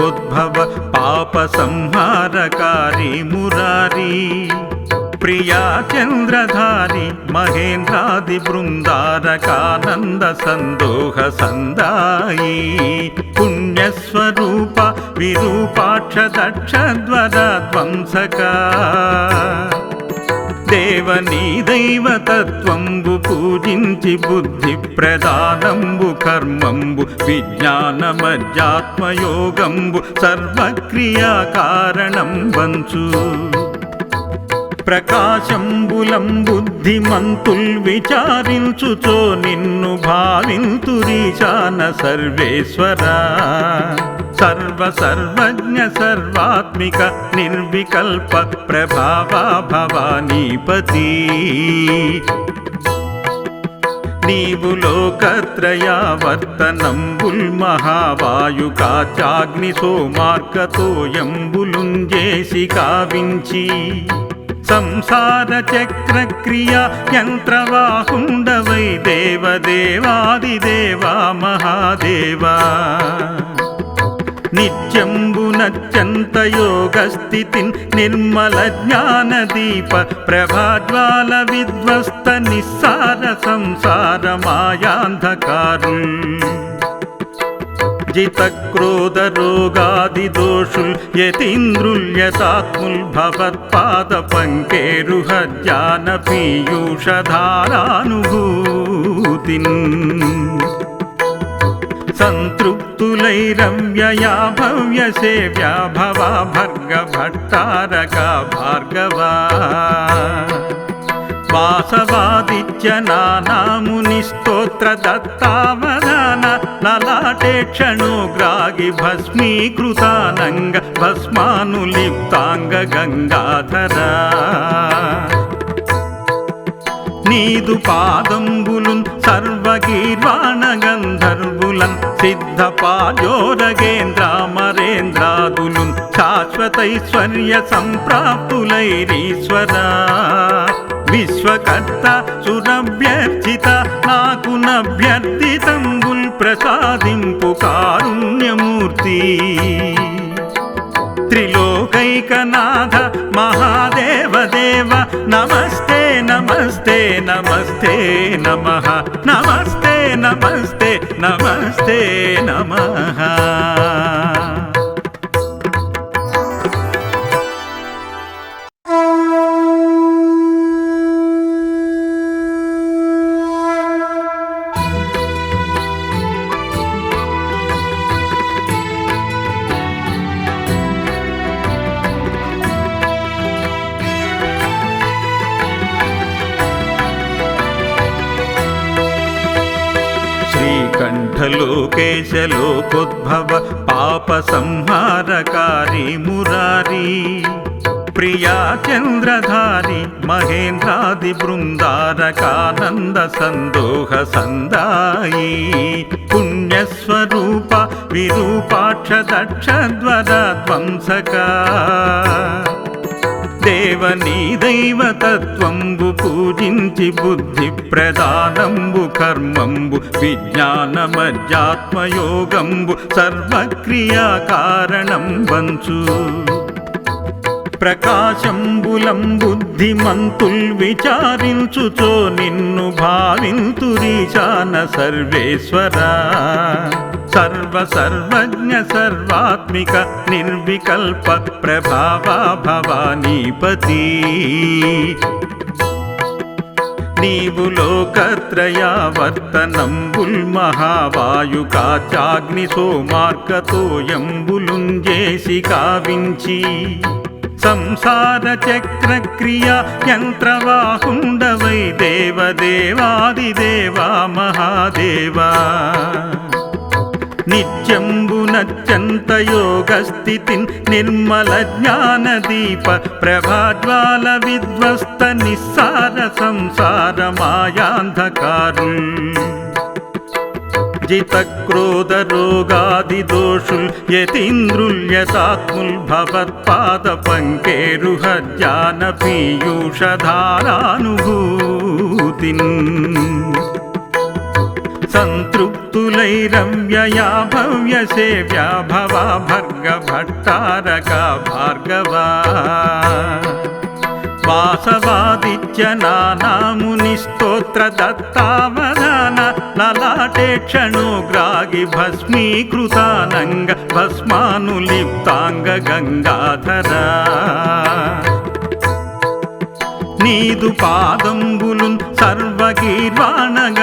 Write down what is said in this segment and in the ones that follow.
శ్రీకంఠలోకేశలోకోద్భవ పాప సంహారకారి మురారి ప్రియా చంద్రధారి మహేంద్రాది బృందారకానంద సందోహ సందాయి పుణ్యస్వరూప విరూపాక్ష దక్ష ధ్వంసకా దేవనీ దైవతత్వంబు పూజించి బుద్ధి ప్రదానంబు కర్మంబు విజ్ఞానమధ్యాత్మయోగంబు సర్వక్రియా కారణం వంచు ప్రకాశంబులం బుద్ధిమంతుల్ విచారించుచో నిన్ను భావింతురీశాన సర్వేశ్వరా. సర్వ సర్వజ్ఞ సర్వాత్మిక నిర్వికల్ప ప్రభావా భవానీపతి. నీవు లోకత్రయావర్తనంబుల్ మహావాయుకాచాగ్ని సోమార్గతోయంబులుంజేసి కావించి. సంసార చక్రక్రియ యంత్రవాహుండవై దేవదేవాదిదేవా మహాదేవా. నిత్యంబునత్యంత యోగస్థితిన్ నిర్మల జ్ఞాన దీప ప్రభాజ్వాల విధ్వస్త నిస్సార సంసార మాయాంధకారు. జితక్రోధ రోగాది దోషుల్ యతీంద్రుల్యతాత్ముల్ భవత్పాద పంకేరుహ జ్ఞాన సంతృప్తులై రమ్యయా భవ్య సేవ్యా భవా భర్గ భట్టారక భార్గవా. వాసవాదిత్య నానాముని స్తోత్ర దత్తావదాన లలాటే క్షణోగ్రాగి భస్మీకృతానంగ భస్మానులిప్తాంగ గంగాధరా. నీదు పాదంబులు సర్వగీర్వాణ గంధర్వులన్ సిద్ధ పాజోరగేంద్రామరేంద్రాదులున్ శాశ్వతైశ్వర్య సంప్రాప్తులైరీశ్వరా. విశ్వకర్త సురభ్యర్చిత నాకు నభ్యర్థితంబుల్ ప్రసాదింపు కారుణ్యమూర్తి. త్రిలోకైకనాథ మహాదేవ దేవ నమస్తే నమస్తే నమస్తే నమ నమస్తే నమస్తే నమస్తే నమ. శ్రీకంఠలోకేశలోకోద్భవ పాప సంహారకారి మురారి. ప్రియా చంద్రధారి మహేంద్రాది బృందారకానంద సందోహ సందాయి. పుణ్యస్వరూప విరూపాక్ష దక్ష ధ్వంసకా. దేవనీ దైవతత్వంబు పూజించి బుద్ధి ప్రదానంబు కర్మంబు విజ్ఞానమధ్యాత్మయోగంబు సర్వక్రియా కారణం వంచు. ప్రకాశంబులం బుద్ధిమంతుల్ విచారించుచో నిన్ను భావింతురీశాన సర్వేశ్వరా. సర్వ సర్వజ్ఞ సర్వాత్మిక నిర్వికల్ప ప్రభావా భవానీపతి నీవు లోకత్రయావర్తనంబుల్ మహావాయుకాచాగ్ని సోమార్గతోయంబులుంజేసి కావించి. సంసార చక్రక్రియ యంత్రవాహుండవై దేవదేవాదిదేవా మహాదేవా. నిత్యంబునత్యంత యోగస్థితిన్ నిర్మల జ్ఞాన దీప ప్రభాజ్వాల విధ్వస్త నిస్సార సంసార మాయాంధకారుల్ జిత క్రోధ రోగాది దోషుల్ యతీంద్రుల్యతాత్ముల్ భవత్పాద పంకేరుహ జ్ఞాన పీయూషధారానుభూతిన్ సంతృప్త రమ్యయా భవ్య సేవ్యా భవ భర్గ భట్టారక భార్గవా. వాసవాదిత్య నానాముని స్తోత్ర దత్తావధాన లలాటే క్షణోగ్రాగి భస్మీకృతానంగ భస్మానులిప్తాంగ గంగాధరా. నీదు పాదంబులు సర్వగీర్వాణగ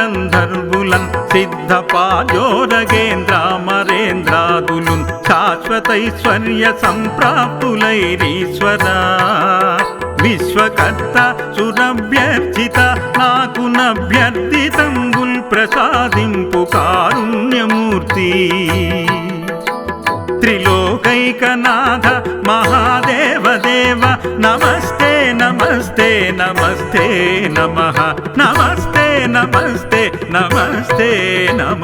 గంధర్వులన్ సిద్ధ పాజోరగేంద్రామరేంద్రాదులున్ శాశ్వతైశ్వర్య సంప్రాప్తులైరీశ్వరా విశ్వకర్త సురభ్యర్చిత నాకు నభ్యర్థితంబుల్ ప్రసాదింపు కారుణ్యమూర్తి. త్రిలోకైకనాథ మహాదేవ దేవ నమస్తే నమస్తే నమస్తే నమ. నమస్తే నమస్తే నమస్తే నమ.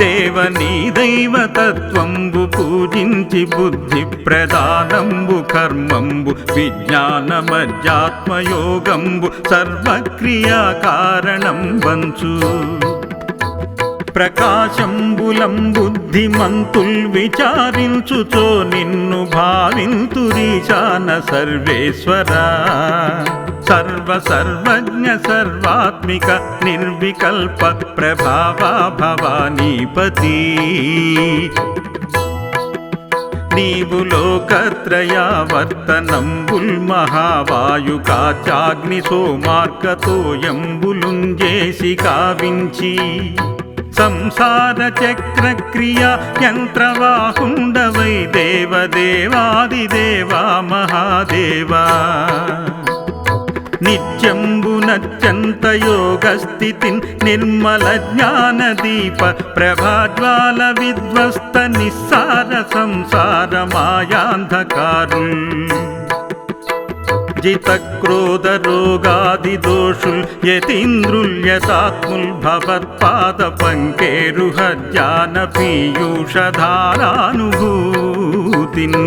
దేవనీ దైవతత్వంబు పూజించి బుద్ధి ప్రదానంబు కర్మంబు విజ్ఞానమధ్యాత్మయోగంబు సర్వక్రియా కారణం వంచు. ప్రకాశంబులం బుద్ధిమంతుల్ విచారించుచో నిన్ను భావింతురీశాన సర్వేశ్వర. సర్వ సర్వజ్ఞ సర్వాత్మిక నిర్వికల్ప ప్రభావా భవానీపతి. నీవు లోకత్రయావర్తనంబుల్ మహావాయుకాచాగ్ని సోమార్గతోయంబులుంజేసి కావించి సంసార చక్రక్రియ యంత్రవాహుండవై దేవదేవాదిదేవా మహాదేవా. నిత్యంబునత్యంత యోగస్థితిన్ నిర్మల జ్ఞానదీప ప్రభాజ్వాల విధ్వస్త నిస్సార సంసార మాయాంధకారుల్ జిత క్రోధ రోగాది దోషుల్ యతీంద్రుల్యతాత్ముల్ భవత్పాద పంకేరుహ జ్ఞాన పీయూషధారానుభూతిన్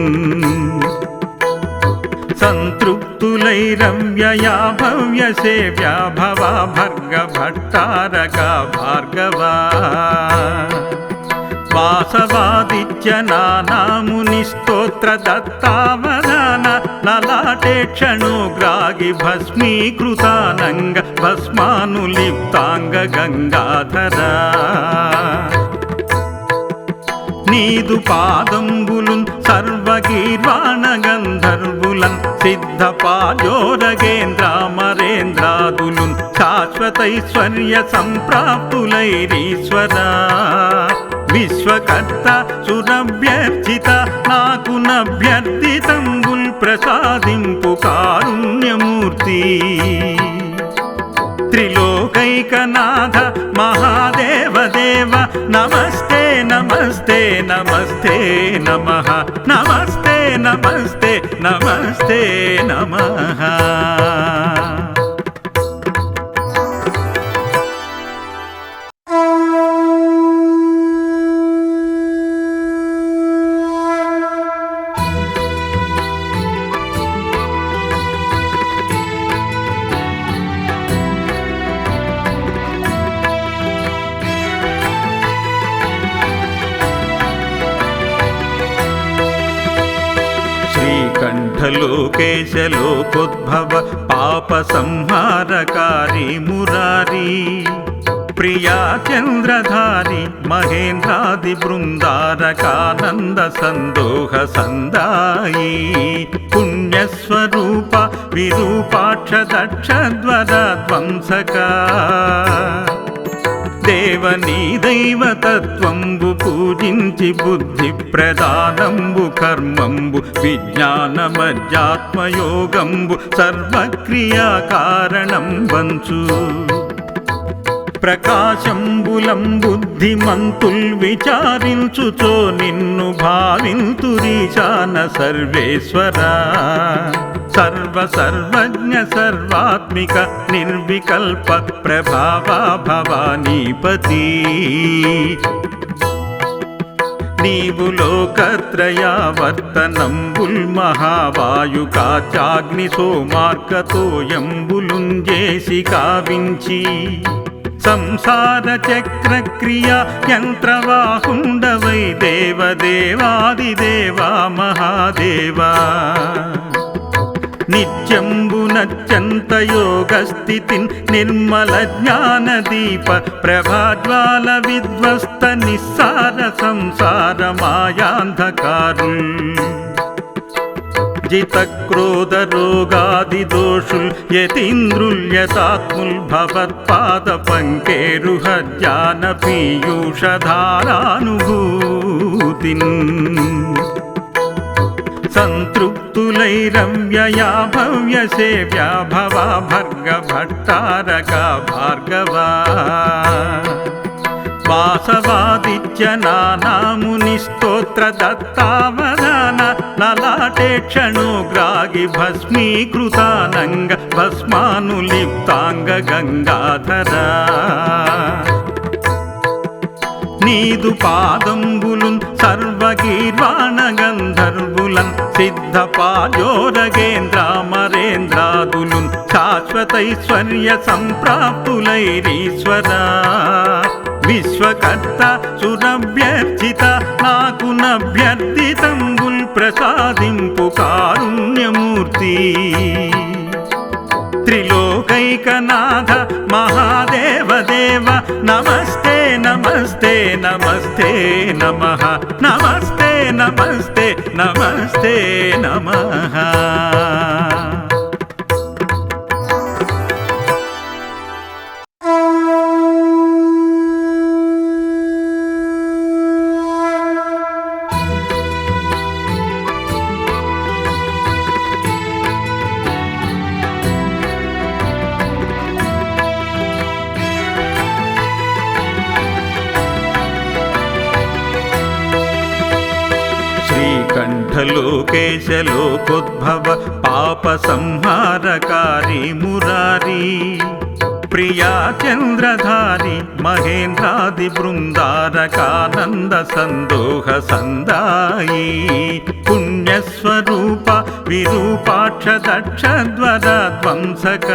సంతృప్తులైరవ్యయా భవ్య సేవ్యా భవా భర్గ భట్టారక భార్గవా వాసవాదిత్య నానాముని స్తోత్ర దత్తావ లలాటే క్షణోగ్రాగి భస్మీకృతానంగ భస్మానులిప్తాంగ గంగాధర నీదు పాదంబులున్ సర్వగీర్వాణ గంధర్వులన్ సిద్ధ పాజోరగేంద్రామరేంద్రాదులున్ శాశ్వతైశ్వర్య సంప్రాప్తులైరీశ్వరా విశ్వకర్త సురవ్యర్చిత నాకు నభ్యర్థితంబుల్ ప్రసాదింపు కారుణ్యమూర్తి. త్రిలోకైకనాథ మహాదేవదేవ నమస్తే నమస్తే నమస్తే నమ నమస్తే నమస్తే నమస్తే నమ. సందోహ సందాయి పుణ్యస్వరూప విరూపాక్ష దక్షద్వర ధ్వంసక దేవనీ దైవతత్వంబు పూజించి బుద్ధి ప్రదానంబు కర్మంబు విజ్ఞానమధ్యాత్మయోగంబు సర్వక్రియా కారణం వంచు. ప్రకాశంబులం బుద్ధిమంతుల్ విచారించుచో నిన్ను భావింతురీశాన సర్వేశ్వర. సర్వ సర్వజ్ఞ సర్వాత్మిక నిర్వికల్ప ప్రభావా భవానీపతి. నీవు లోకత్రయావర్తనంబుల్ మహావాయుకాచాగ్ని సోమార్కతోయంబులుంజేసి కావించి సంసార చక్రక్రియ యంత్రవాహుండవై దేవదేవాదిదేవా మహాదేవా. నిత్యంబునత్యంత యోగస్థితిన్ నిర్మల జ్ఞాన దీప ప్రభాజ్వాల విధ్వస్త నిస్సార సంసార మాయాంధకారుల్ జిత క్రోధ రోగాది దోషుల్ యతీంద్రుల్యతాత్ముల్ భవత్పాద పంకేరుహ జ్ఞాన పీయూషధారానుభూతిన్ సంతృప్తులై రమ్యయా భవ్య సేవ్యా భవా భర్గ భట్టారక భార్గవా వాసవాదిత్య నానాముని స్తోత్ర దత్తావదాన లలాటే క్షణోగ్రాగి భస్మీకృతానంగ భస్మానులిప్తాంగ గంగాధర నీదు పాదంబులున్ సర్వగీర్వాణ గంధర్వులన్ సిద్ధ పాయోరగేంద్రామరేంద్రాదులున్ శాశ్వతైశ్వర్య సంప్రాప్తులైరీశ్వరా విశ్వకర్త సురభ్యర్చిత నాకు నభ్యర్థితంబుల్ ప్రసాదింపు కారుణ్యమూర్తి. త్రిలోకైకనాథ మహాదేవదేవ నమస్తే నమస్తే నమస్తే నమ నమస్తే నమస్తే నమస్తే నమ. లోకేశలోకోద్భవ పాప సంహారకారి మురారి ప్రియా చంద్రధారి మహేంద్రాది బృందారకానంద సందోహ సందాయి పుణ్యస్వరూప విరూపాక్ష దక్ష ధ్వంసక.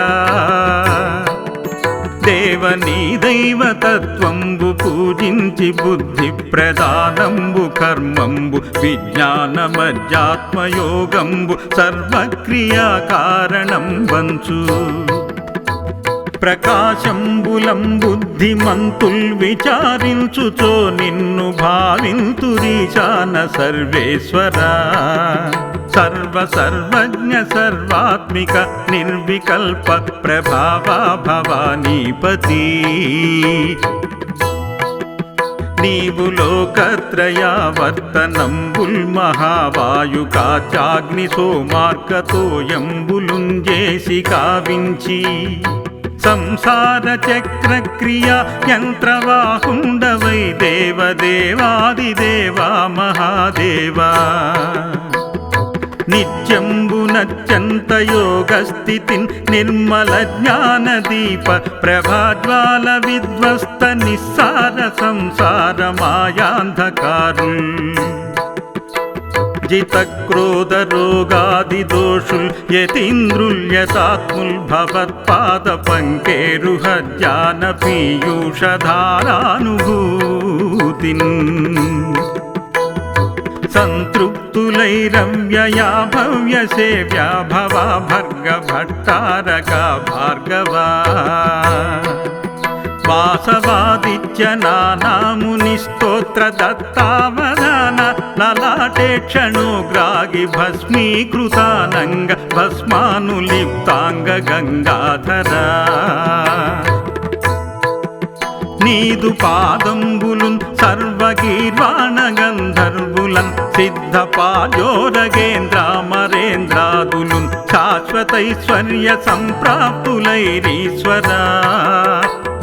దేవనీ దైవతత్వంబు పూజించి బుద్ధి ప్రదానంబు కర్మంబు విజ్ఞానమధ్యాత్మయోగంబు సర్వక్రియా కారణం వంచు ప్రకాశంబులం బుద్ధిమంతుల్ విచారించుచో నిన్ను భావింతురీశాన సర్వేశ్వరా. సర్వ సర్వజ్ఞ సర్వాత్మిక నిర్వికల్ప ప్రభావా భవానీపతి. నీవు లోకత్రయావర్తనంబుల్ మహావాయుకాచాగ్ని సోమార్గతోయంబులుంజేసి కావించి సంసార చక్రక్రియ యంత్రవాహుండవై దేవదేవాదిదేవా మహాదేవా. నిత్యంబునత్యంత యోగస్థితిన్ నిర్మల జ్ఞాన దీప ప్రభాజ్వాల విధ్వస్త నిస్సార సంసార మాయాంధకారు జితక్రోధ రోగాది దోషుల్ యతీంద్రుల్యతాత్ముల్ భవత్పాద పంకేరుహ జ్ఞాన పీయూషధారానుభూతిన్ సంతృప్తులైరవ్యయా భవ్య సేవ్యా భవా భర్గ భట్టారక భార్గవా. వాసవాదిత్య నానాముని స్తోత్ర దత్తావధాన లలాటే క్షణోగ్రాగి భస్మీకృతానంగ భస్మానులిప్తాంగ గంగాధరా. నీదు పాదంబులు సర్వగీర్వాణ గంధర్వ సిద్ధ పాజోరగేంద్రామరేంద్రాదులున్ శాశ్వతైశ్వర్య సంప్రాప్తులైరీశ్వరా.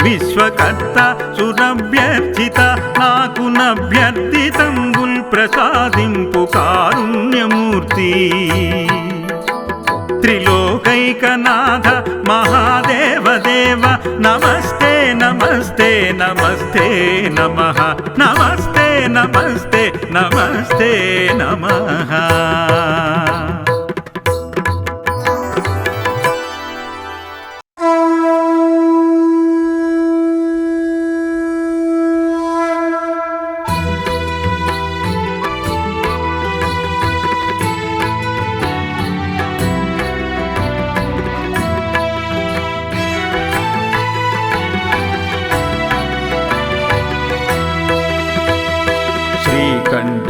విశ్వకర్త సురభ్యర్చిత నాకు నభ్యర్థితంబుల్ ప్రసాదింపు కారుణ్యమూర్తి. త్రిలోకైకనాథ మహాదేవదేవ నమస్తే నమస్తే నమస్తే నమ. నమస్తే నమస్తే నమస్తే నమ.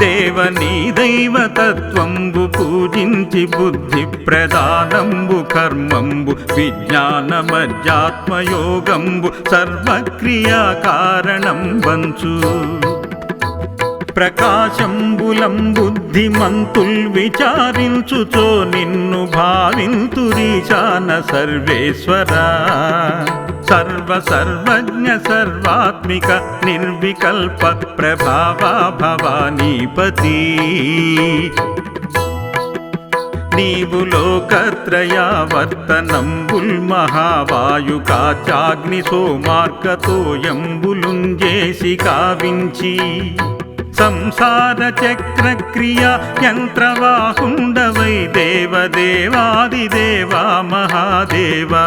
దేవనీ దైవతత్వంబు పూజించి బుద్ధి ప్రదానంబు కర్మంబు విజ్ఞానమధ్యాత్మయోగంబు సర్వక్రియా కారణం వంచు ప్రకాశంబులం బుద్ధిమంతుల్ విచారించుచో నిన్ను భావింతురీశాన సర్వేశ్వరా. సర్వ సర్వజ్ఞ సర్వాత్మిక నిర్వికల్ప ప్రభావా భవానీపతి నీవు లోకత్రయావర్తనంబుల్ మహావాయుకాచాగ్ని సోమార్గతోయంబులుంజేసి కావించి. సంసార చక్రక్రియ యంత్రవాహుండవై దేవదేవాదిదేవా మహాదేవా.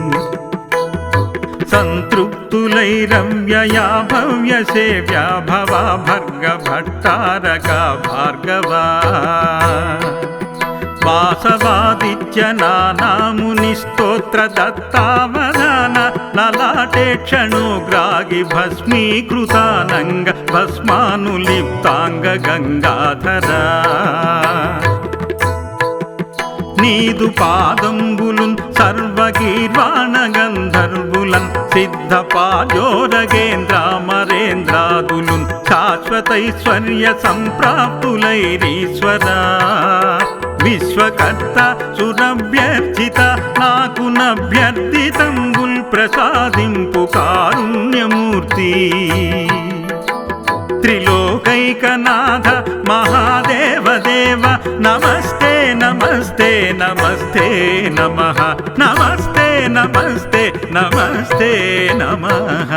తృప్తులై రమ్యయా భవ్య సేవ్యా భవా భర్గ భట్టారక భార్గవా. వాసవాదిత్య నానాముని స్తోత్ర దత్తావదాన లలాటే క్షణోగ్రాగి భస్మీకృతానంగ భస్మానులిప్తాంగ గంగాధరా. నీదు పాదంబులున్ సర్వగీర్వాణ గంధర్వులన్ సిద్ధ పాజోరగేంద్రామరేంద్రాదులున్ శాశ్వతైశ్వర్య సంప్రాప్తులైరీశ్వరా విశ్వకర్త సురభ్యర్చిత నాకు నభ్యర్థితంబుల్ ప్రసాదింపు కారుణ్యమూర్తి. ैकनाथमहादेवदेव नमस्ते नमस्ते नमस्ते नमः नमस्ते नमस्ते नमस्ते नमः।